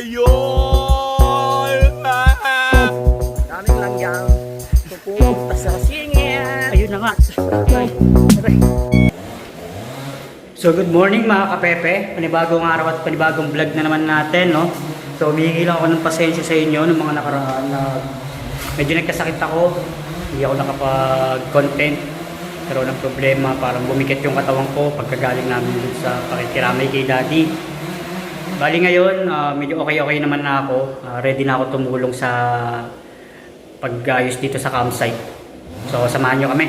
ngayon! Daming lang yan. Pupunta sa singit. Ayun na nga. So good morning mga kapepe. Panibagong araw at panibagong vlog na naman natin, no? So humihingi lang ako ng pasensya sa inyo ng mga nakaraan na medyo nagkasakit ako. Hindi ako nakapag-content. Pero ng problema, parang bumikit yung katawan ko pagkagaling namin sa pakikiramay kay daddy. Bali ngayon, ah, medyo okay-okay naman na ako. Ah, ready na ako tumulong sa pag-ayos dito sa campsite. So, samahan nyo kami.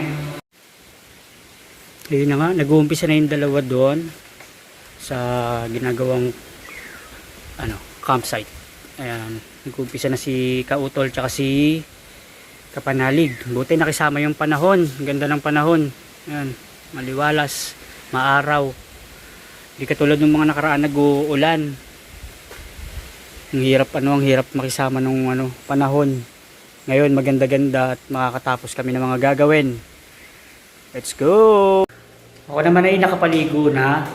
Ayun na nga, nag-uumpisa na yung dalawa doon sa ginagawang ano, campsite. Ayan, nag-uumpisa na si Kautol tsaka si Kapanalig. Buti nakisama yung panahon. Ganda ng panahon. Ayan, maliwalas, maaraw. Hindi katulad ng mga nakaraan nag-uulan. Ang hirap ano, ang hirap makisama nung ano, panahon. Ngayon maganda-ganda at makakatapos kami ng mga gagawin. Let's go! Ako naman ay nakapaligo na.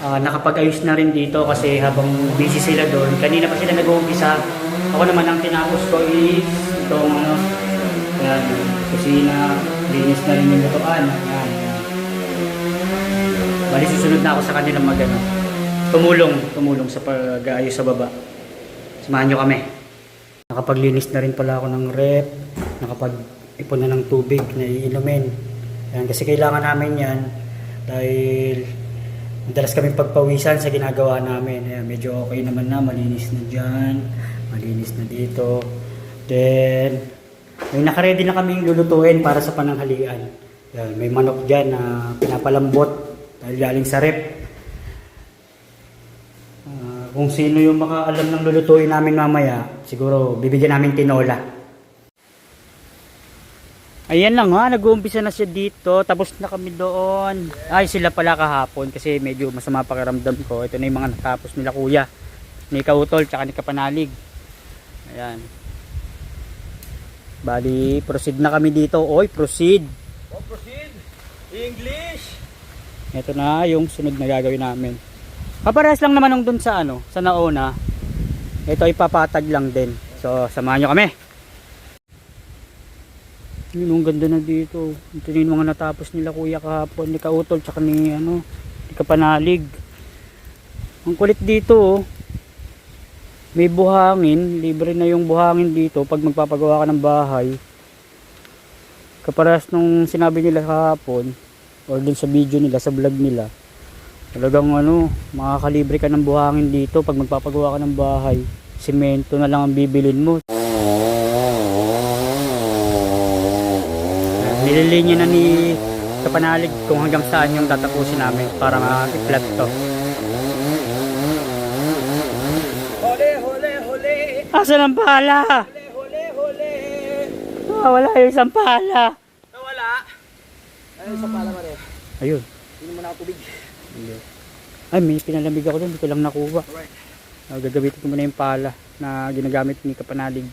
Ah, nakapag-ayos na rin dito kasi habang busy sila doon. Kanina pa sila nag-uumpisa. Ako naman ang tinapos ko is itong ano, yan, kusina, linis na rin yung lutuan. Yan. Bali susunod na ako sa kanila mag ano, tumulong, tumulong sa pag-ayos sa baba. Samahan nyo kami. Nakapaglinis na rin pala ako ng rep, nakapag-ipon na ng tubig na iinumin. Yan, kasi kailangan namin yan dahil madalas kami pagpawisan sa ginagawa namin. Ayan, medyo okay naman na, malinis na dyan, malinis na dito. Then, may nakaredy na kaming lulutuin para sa pananghalian. Yan, may manok dyan na pinapalambot dahil galing sa rep. Ah, kung sino yung makaalam ng lulutuin namin mamaya, siguro bibigyan namin tinola. Ayan lang ha, nag-uumpisa na siya dito, tapos na kami doon. Ay, sila pala kahapon kasi medyo masama pakiramdam ko. Ito na yung mga natapos nila kuya. Ni Kautol, tsaka ni Kapanalig. Ayan. Bali, proceed na kami dito. Oy, proceed. Oh, proceed! English! Ito na yung sunod na gagawin namin. Kapares lang naman nung dun sa ano, sa nauna. Ito ay papatag lang din. So, samahan nyo kami. Yun, ang ganda na dito. Ito yung mga natapos nila kuya kahapon. Ni Kautol, tsaka ni, ano, ni Kapanalig. Ang kulit dito, oh. May buhangin. Libre na yung buhangin dito pag magpapagawa ka ng bahay. Kaparas nung sinabi nila kahapon, or dun sa video nila, sa vlog nila, talagang ano, makakalibre ka ng buhangin dito pag magpapagawa ka ng bahay. Semento na lang ang bibilin mo. Nililinya na ni Kapanalig kung hanggang saan yung tatapusin namin para ma-flat to. Hole, hole, hole! Asan ang pala? Hole, hole! Ah, wala yung isang pala. Nawala! Ay, sa pala mo rin. Ayun. Hindi mo na ako tubig. Ay, may pinalamig ako doon. Hindi ko lang nakuha. Alright. Uh, gagamitin ko muna yung pala na ginagamit ni Kapanalig.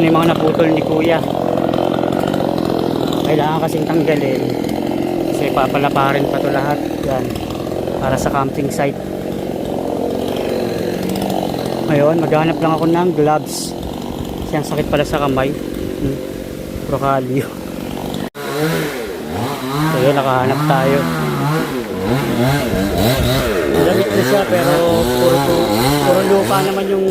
Yun yung mga naputol ni Kuya. Kailangan kasing tanggalin. Kasi papalaparin pa to lahat. Yan. Para sa camping site. Ngayon, maghanap lang ako ng gloves. Kasi ang sakit pala sa kamay. Hmm. Prokalyo. So yun, nakahanap tayo. Malamit na siya pero puro, puro lupa naman yung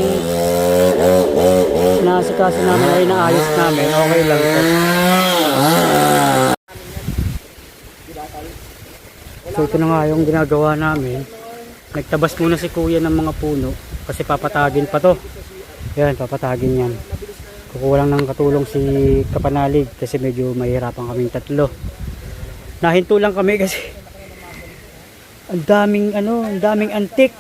nasikaso namin ay naayos namin. Okay lang to. So ito na nga yung ginagawa namin. Nagtabas muna si kuya ng mga puno kasi papatagin pa to. Yan, papatagin yan. Kukuha lang ng katulong si Kapanalig kasi medyo mahirapan kaming tatlo. Nahinto lang kami kasi ang daming ano, ang daming antik.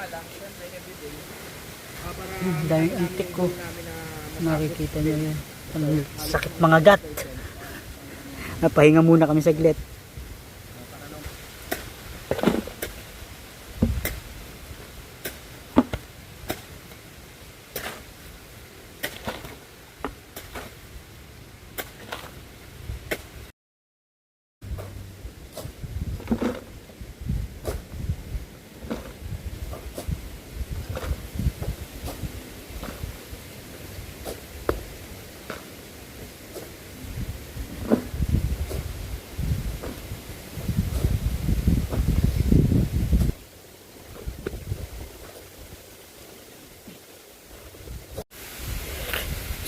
Ang daming antik ko. Makikita niyo yan. Ang sakit mga gat. Napahinga muna kami saglit.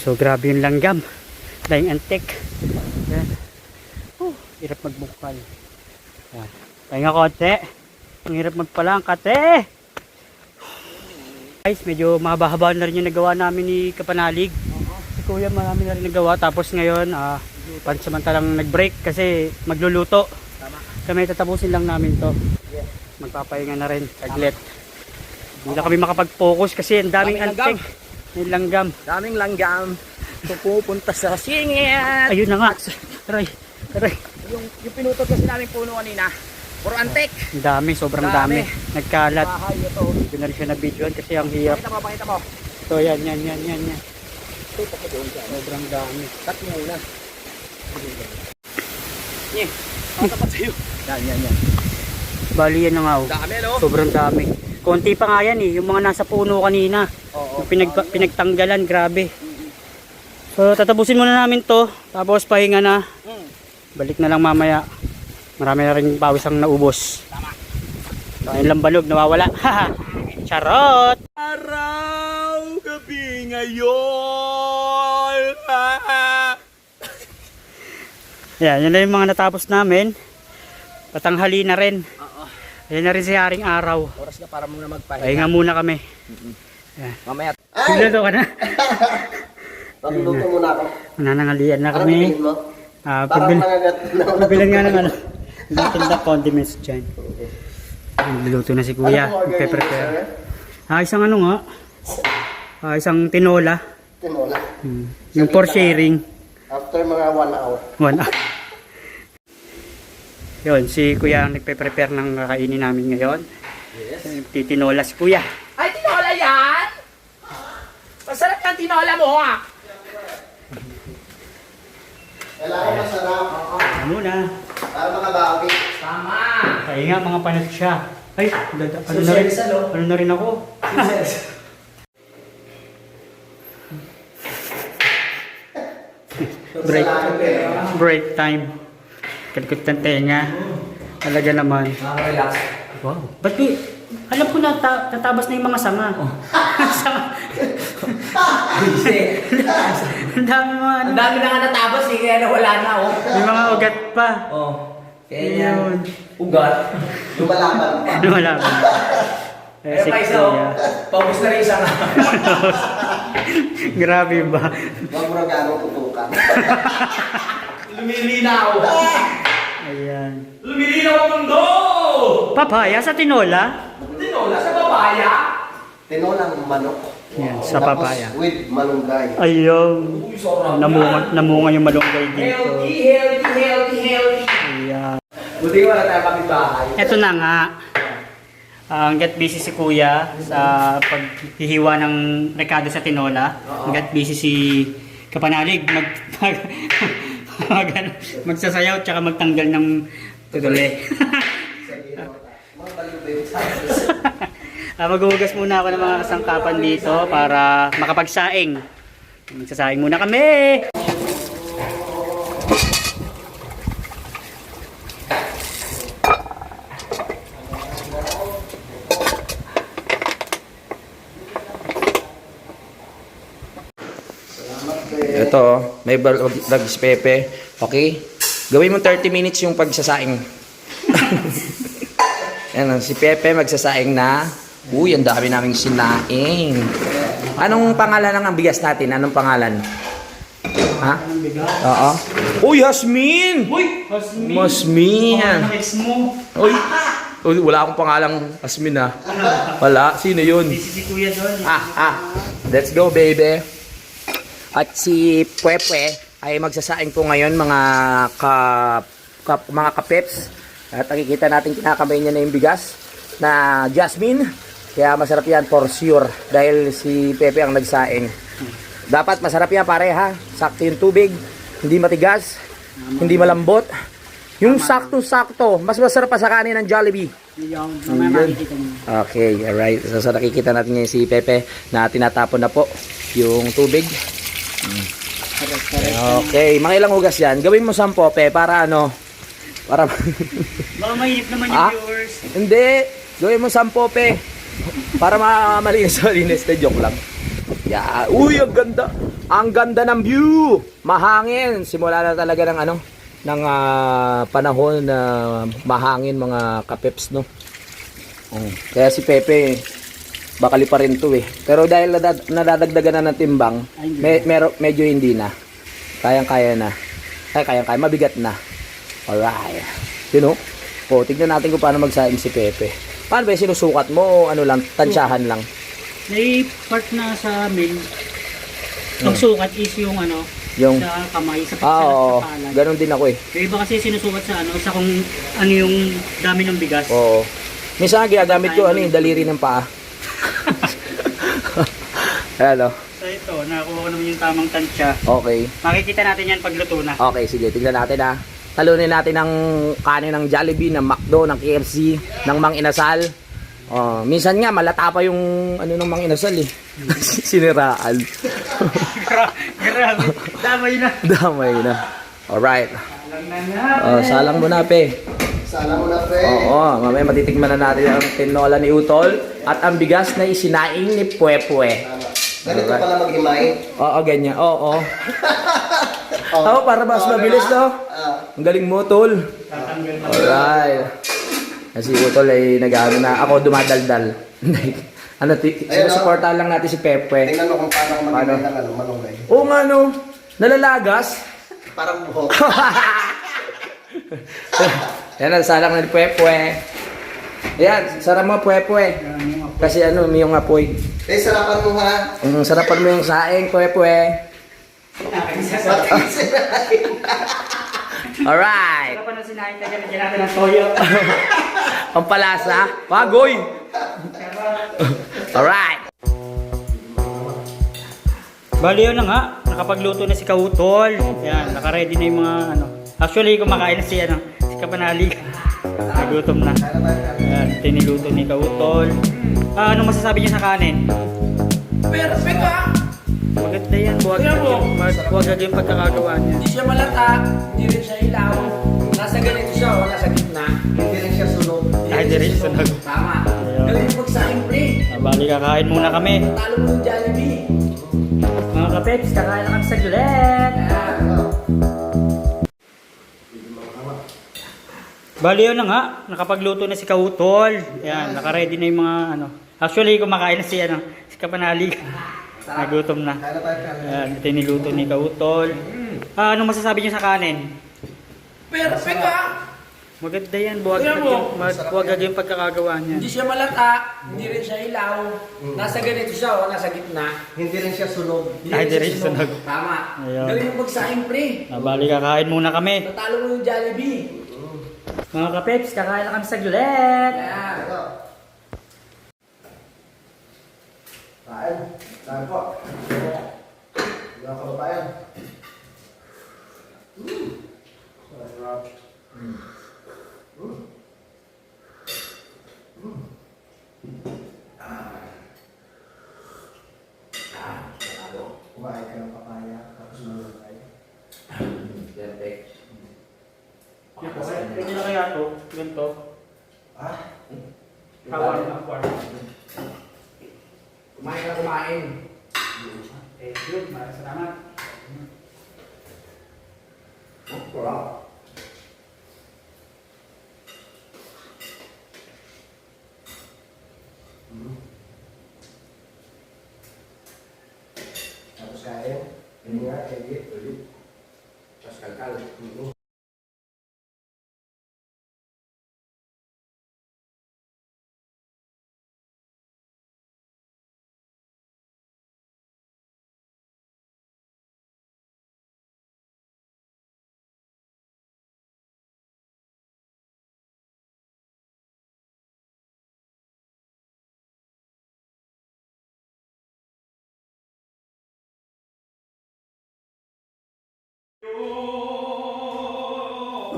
So grabe yung langgam. Dahing antik. Yan. Oh, hirap magbukal. Yan. Pahinga konti. Ang hirap magpalang kate. Guys, medyo mahaba-haba na rin yung nagawa namin ni Kapanalig. Si Kuya marami na rin nagawa. Tapos ngayon, ah, pansamantalang nag-break kasi magluluto. Kami tatapusin lang namin to. Magpapahinga na rin. Saglit. Hindi na kami makapag-focus kasi ang daming antik. Yung langgam. Daming langgam. Pupunta sa singit. Ayun na nga. Aray. Aray. Yung, yung pinutot kasi namin puno kanina. Puro antik. Ang dami. Sobrang dami. Dami. Nagkalat. Bahay ito. Hindi na rin siya na-videoan kasi ang hirap. Pakita mo, pakita mo. So yan, yan, yan, yan, yan. Tutok mo doon. Sobrang dami. Cut mo. Yeah. Tapat sa'yo. Yan, yan, yan. Bali yan na nga. oh. Dami, no? Sobrang dami. Konti pa nga yan eh. Yung mga nasa puno kanina. Oo. Yung pinag pinagtanggalan. Grabe. So tatapusin muna namin to. Tapos pahinga na. Mm. Balik na lang mamaya. Marami na rin pawis ang naubos. Tama. So, ayun lang balog. Nawawala. Charot! Araw gabi ngayon. Yan, yun na yung mga natapos namin. Patanghali na rin. Oo. Ayun na rin si Haring Araw. Oras na para muna magpahinga. Pahinga muna kami. Mamaya. Sigurado ka na. Pagluluto muna ako. Nanangalian na Ano kami. bilhin mo? Ah, Parang pagbil na pagbilan nga ng ano. Tinda condiments dyan. Nagluluto na si Kuya. Ano sir? Ah, isang ano nga. Ah, isang tinola. Tinola. Hmm. Yung for sharing. After mga one hour. One hour. Yun, si Kuya ang nagpe-prepare ng kakainin namin ngayon. Yes. Titinola si Kuya. Ay, tinola yan! Masarap yung tinola mo, ha? Kailangan masarap. Ano muna? Para makabawi. Tama. Kaya nga mga panat siya. Ay, dada, ano na rin, ano na rin ako. break, break time. Kalikot ng tenga. Talaga naman. Nakaka-relax. Wow. Ba't di, alam ko na ta- tatabas na yung mga sanga. sanga. Ang dami mga ano. Ang dami na nga natabas, eh, kaya nawala na, oh. May mga ugat pa. Oh. Kaya Yun. yan. Ugat. Lumalaban pa. Ano ba? Eh, si pa isa, oh. Paubos na rin isa nga. Grabe ba? Huwag mo na gano'ng tutukan. Lumilinaw. Ayan. Lumilinaw ang mundo! Papaya sa tinola? Tinola sa babaya. Tinolang manok. Yan, sa Tapos papaya. With malunggay. Ayun. Uy, sarap Namunga, namunga yung malunggay dito. Healthy, healthy, healthy, healthy. Ayan. Buti ko wala tayo kapitbahay. Ito na nga. Ah, Hanggat busy si Kuya sa paghihiwa ng rekado sa tinola. Hanggat busy si Kapanalig mag, magsasayaw tsaka magtanggal ng baliw Ah, maghuhugas muna ako ng mga kasangkapan dito para makapagsaing. Magsasaing muna kami. Ito, may balog si Pepe. Okay? Gawin mo 30 minutes yung pagsasaing. Yan, si Pepe magsasaing na Uy, ang dami naming sinaing. Anong pangalan ng bigas natin? Anong pangalan? Ha? Oo. Uy, Yasmin! Uy! Masmin! Masmin! Mo. Uy, uy, wala akong pangalang Asmin ha. Wala, sino yun? Busy si kuya doon. Ah, ah. Let's go, baby. At si Pwepwe ay magsasaing po ngayon mga ka, ka mga kapeps. At nakikita natin kinakamay niya na yung bigas na Jasmine. Kaya masarap yan for sure dahil si Pepe ang nagsaing. Dapat masarap yan pare ha. Sakto yung tubig, hindi matigas, hindi malambot. Yung sakto-sakto, mas masarap pa sa kanin ng Jollibee. Yung. Okay, alright. So, so nakikita natin ngayon si Pepe na tinatapon na po yung tubig. Okay, mga ilang hugas yan. Gawin mo sampo, Pe, para ano? Para... Baka mahirap naman yung Ah? viewers. Hindi! Gawin mo sampo, Pe. Para ma malinis malinis. Na joke lang. Yeah. Uy, ang ganda. Ang ganda ng view. Mahangin. Simula na talaga ng ano, ng ah, panahon na mahangin mga kapeps, no? Oh. Kaya si Pepe, bakali pa rin to eh. Pero dahil nadad- nadadagdagan na ng timbang, me- mero- medyo hindi na. Kayang-kaya na. Ay, kayang-kaya. Mabigat na. Alright. You know? O, tignan natin kung paano magsaing si Pepe. Paano ba sinusukat mo o ano lang, tansyahan lang? May part na sa amin. Ang sukat is yung ano, Yung, sa kamay, sa, ah, oo. sa palad. Ganun din ako eh. Yung iba kasi sinusukat sa ano, sa kung ano yung dami ng bigas. Oo. Minsan ginagamit ko ano yung daliri ng paa. Ayan o. Ito, nakakuha ko naman yung tamang tansya. Okay. Makikita natin yan pag luto na. Okay, sige. Tignan natin ha. Talunin natin ng kanin ng Jollibee, ng McDo, ng KFC, ng Mang Inasal. Oh, minsan nga malata pa yung ano ng Mang Inasal eh. Siniraan. Gra- Grabe, damay na. Damay na. Alright. Oh, salang mo na, pe. Sana mo na, Pe. Oo, mamaya matitikman na natin ang tinola ni Utol at ang bigas na isinaing ni Pwepwe. Ganito pala mag-himay. Oo, ganyan. Oo. Oo, para mas mabilis, no? Ah, Ang galing mo, Tol. Tatanggal. Alright. Kasi Utol ay nag-ano na. Ako dumadaldal. ano, ti- Ayun, sinusuportahan lang natin si Pepwe. tingnan mo kung paano ako mag-himay ng ano, malunggay. Oo nga, no? Nalalagas. Parang buhok. Yan ang salang ng Pwepwe. Yan, sarap mo, Pwepwe. Kasi ano, may yung apoy. Eh, sarapan mo ha. Ang sarapan mo yung saing, Pwepwe. Alright. Kaya pa nung sinahin tayo, lagyan natin ng toyo. Ang palasa. Pagoy. Alright. Bali yun na nga, nakapagluto na si Kautol. Yan, nakaready na yung mga ano. Actually, kumakain na si ano, si Kapanalig. Nagutom na. Yan, tiniluto ni Kautol. Ah, ano masasabi niya sa kanin? Perfect ah! Maganda yan, buwag Tingnan mo. buwag yung pagkakagawa niya. Hindi siya malata, hindi rin siya ilaw. Nasa ganito siya, o nasa gitna. Hindi rin siya sunog. Ay, di rin sunog. Tama. Ayun. Galing mo magsaing pre. Ah, bali, kakain muna kami. Talo mo ng Jollibee. Mga kapeps, kakain na kami sa gulet. Bali yun na nga, nakapagluto na si Kautol. Yan, nakaready na yung mga ano. Actually, kumakain na si ano, si Kapanalig. Nagutom na. Kaya na tayo kaya. Yan, tiniluto ni Kautol. Ah, ano masasabi niyo sa kanin? Perfect ah! Maganda yan, buwag Tingnan mo. yung, mag- buwag yung pagkakagawa niya. Hindi siya malata, hindi rin siya ilaw. Nasa ganito siya, o nasa gitna. Hindi rin siya sunog. Ay, di rin sunog. Tama. Ayun. Galing mo magsaing pre. Ah, bali, kakain muna kami. Natalo mo yung Jollibee. Mga kapeps, kakain na kami sa gulet. Kaya, Kain. Kain po. Mga kababayan. Mm. Sarap. Mm. Mm. Mm. Ah. Ah, sarado. Kumain ka ng papaya, tapos malunggay. Perfect. Pwede na kaya to, ganito. Ah? Kawan na part. Kumain ka kumain. Eh, good, maraming salamat. Sarap. Mhm. Tapos kain. Yun nga, edit. Ulit. Tapos kalkal. Mhm.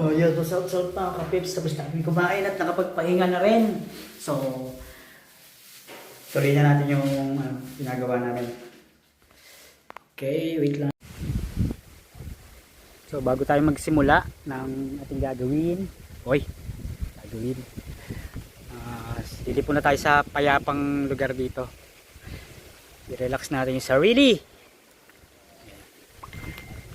Oh, yun. So, out, out pa mga kapips. Tapos na kami kumain at nakapagpahinga na rin. So, tuloy na natin yung ano, ginagawa namin. Okay, wait lang. So, bago tayo magsimula ng ating gagawin. Oy, gagawin. Uh, silipon na tayo sa payapang lugar dito. I-relax natin yung sarili.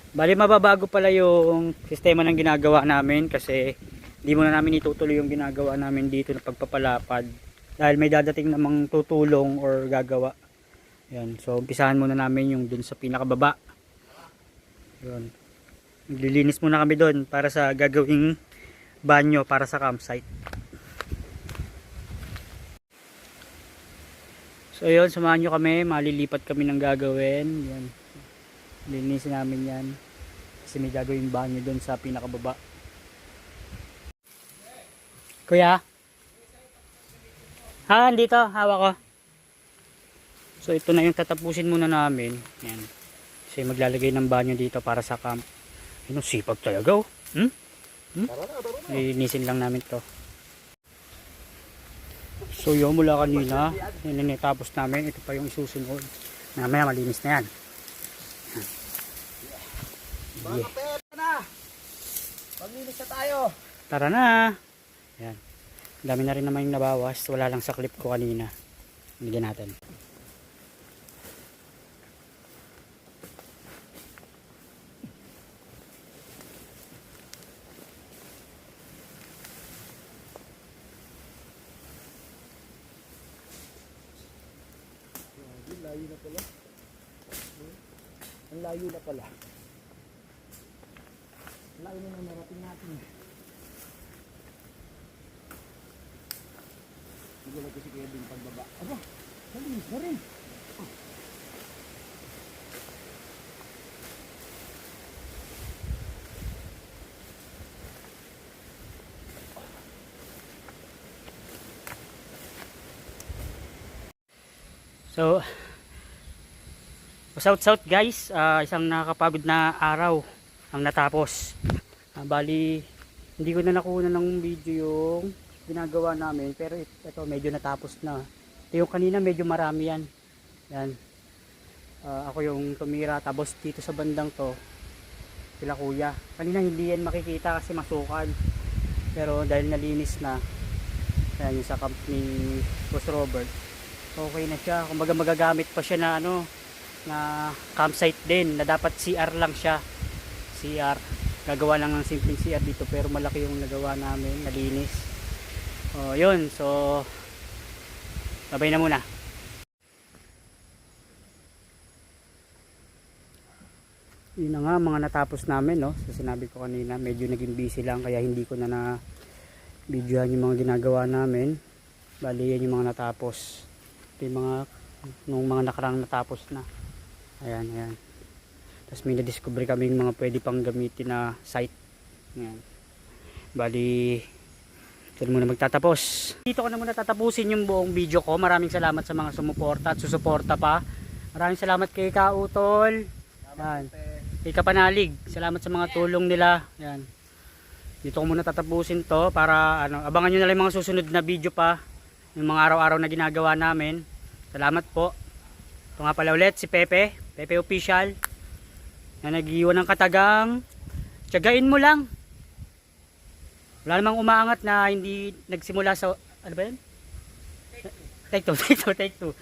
Bali mababago pala yung sistema ng ginagawa namin kasi di muna namin itutuloy yung ginagawa namin dito na pagpapalapad dahil may dadating namang tutulong or gagawa. Yan. So umpisahan muna namin yung dun sa pinakababa. Yun. Maglilinis muna kami doon para sa gagawing banyo para sa campsite. So yun, samahan nyo kami, malilipat kami ng gagawin. Yan. Linisin namin yan. Kasi may gagawin banyo doon sa pinakababa. Kuya? Ha, dito. Hawak ko. So ito na yung tatapusin muna namin. Yan. Kasi maglalagay ng banyo dito para sa camp. Ano, sipag talaga oh. Hmm? Hmm? Linisin lang namin to. So yun mula kanina, yun yung tapos namin, ito pa yung isusunod. Mamaya malinis na yan. Yeah. Maglinis na tayo. Tara na. Yan. Ang Dami na rin naman yung nabawas. Wala lang sa clip ko kanina. Bigyan natin. Layo na pala. Ang layo na narating natin. Nagulat ko si Kevin pagbaba. Aba, malinis na rin. So, shout shout guys, Ah, isang nakakapagod na araw ang natapos. Ah, bali, hindi ko na nakuha ng video yung ginagawa namin, pero it- ito medyo natapos na. Ito yung kanina medyo marami yan. Yan. Ah, ako yung tumira, tapos dito sa bandang to, sila kuya. Kanina hindi yan makikita kasi masukan. Pero dahil nalinis na, yan yung sa camp ni Boss Robert, okay na siya. Kumbaga magagamit pa siya na ano na campsite din na dapat CR lang siya. CR. Gagawa lang ng simpleng CR dito pero malaki yung nagawa namin, nalinis. Oh, yun. So babay na muna. Yun na nga mga natapos namin no. So sinabi ko kanina medyo naging busy lang kaya hindi ko na na videohan yung mga ginagawa namin. Bali yan yung mga natapos ito yung mga nung mga nakarang natapos na ayan ayan tapos may na-discover kaming mga pwede pang gamitin na site. Ayan. Bali na muna magtatapos. Dito ko na muna tatapusin yung buong video ko. Maraming salamat sa mga sumuporta at susuporta pa. Maraming salamat kay Kautol yan kay Kapanalig. Salamat sa mga tulong nila. Yan dito ko muna tatapusin to para ano abangan nyo na lang mga susunod na video pa. Yung mga araw-araw na ginagawa namin. Salamat po. Ito nga pala ulit si Pepe, Pepe Official, na nag-iwan ng katagang. Tiyagain mo lang. Wala namang umaangat na hindi nagsimula sa, ano ba yan? Take two, take two, take two.